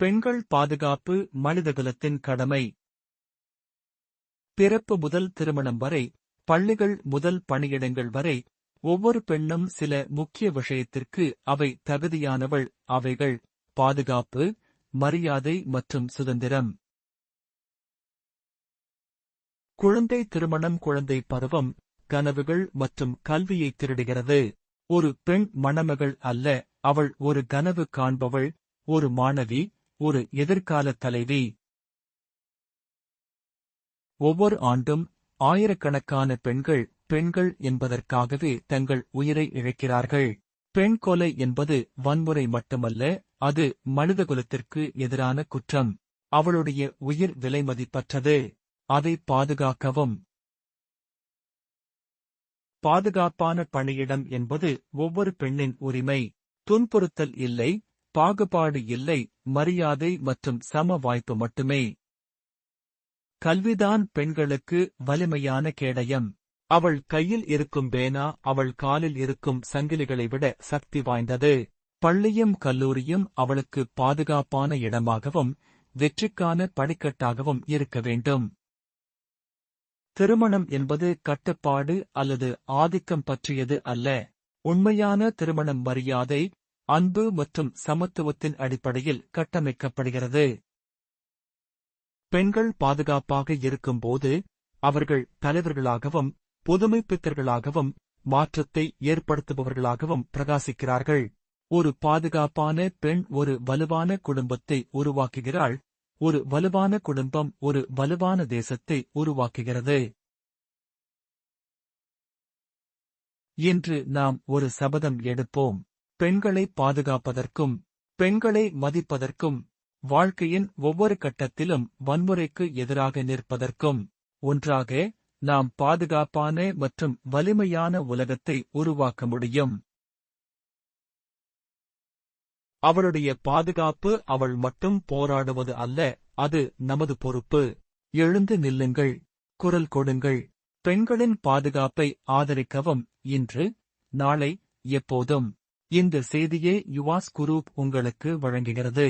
பெண்கள் பாதுகாப்பு மனிதகுலத்தின் கடமை. பிறப்பு முதல் திருமணம் வரை பள்ளிகள் முதல் பணியிடங்கள் வரை ஒவ்வொரு பெண்ணும் சில முக்கிய விஷயத்திற்கு அவை தகுதியானவள். அவைகள் பாதுகாப்பு மரியாதை மற்றும் சுதந்திரம். குழந்தை திருமணம் குழந்தை பருவம் கனவுகள் மற்றும் கல்வியை திருடுகிறது. ஒரு பெண் மணமகள் அல்ல அவள் ஒரு கனவு காண்பவள் ஒரு மாணவி ஒரு எதிர்கால தலைவி. ஒவ்வொரு ஆண்டும் ஆயிரக்கணக்கான பெண்கள் பெண்கள் என்பதற்காகவே தங்கள் உயிரை இழக்கிறார்கள். பெண் கொலை என்பது வன்முறை மட்டுமல்ல அது மனிதகுலத்திற்கு எதிரான குற்றம். அவளுடைய உயிர் விலைமதிப்பற்றது அதை பாதுகாக்கவும். பாதுகாப்பான பணியிடம் என்பது ஒவ்வொரு பெண்ணின் உரிமை. துன்புறுத்தல் இல்லை பாகுபாடு இல்லை மரியாதை மற்றும் சம வாய்ப்பு மட்டுமே. கல்விதான் பெண்களுக்கு வலிமையான கேடயம். அவள் கையில் இருக்கும் பேனா அவள் காலில் இருக்கும் சங்கிலிகளை விட சக்தி வாய்ந்தது. பள்ளியும் கல்லூரியும் அவளுக்கு பாதுகாப்பான இடமாகவும் வெற்றிக்கான படிக்கட்டாகவும் இருக்க வேண்டும். திருமணம் என்பது கட்டுப்பாடு அல்லது ஆதிக்கம் பற்றியது அல்ல. உண்மையான திருமணம் மரியாதை அன்பு மற்றும் சமத்துவத்தின் அடிப்படையில் கட்டமைக்கப்படுகிறது. பெண்கள் பாதுகாப்பாக இருக்கும்போது அவர்கள் தலைவர்களாகவும் புதுமைப்பித்தர்களாகவும் மாற்றத்தை ஏற்படுத்துபவர்களாகவும் பிரகாசிக்கிறார்கள். ஒரு பாதுகாப்பான பெண் ஒரு வலுவான குடும்பத்தை உருவாக்குகிறாள். ஒரு வலுவான குடும்பம் ஒரு வலுவான தேசத்தை உருவாக்குகிறது. இன்று நாம் ஒரு சபதம் எடுப்போம். பெண்களை பாதுகாப்பதற்கும் பெண்களை மதிப்பதற்கும் வாழ்க்கையின் ஒவ்வொரு கட்டத்திலும் வன்முறைக்கு எதிராக நிற்பதற்கும் ஒன்றாக நாம் பாதுகாப்பான மற்றும் வலிமையான உலகத்தை உருவாக்க முடியும். அவளுடைய பாதுகாப்பு அவள் மட்டும் போராடுவது அல்ல அது நமது பொறுப்பு. எழுந்து நில்லுங்கள் குரல் கொடுங்கள். பெண்களின் பாதுகாப்பை ஆதரிக்கவும் இன்று நாளை எப்போதும். இந்த செய்தியை யுவாஸ் குரூப் உங்களுக்கு வழங்குகிறது.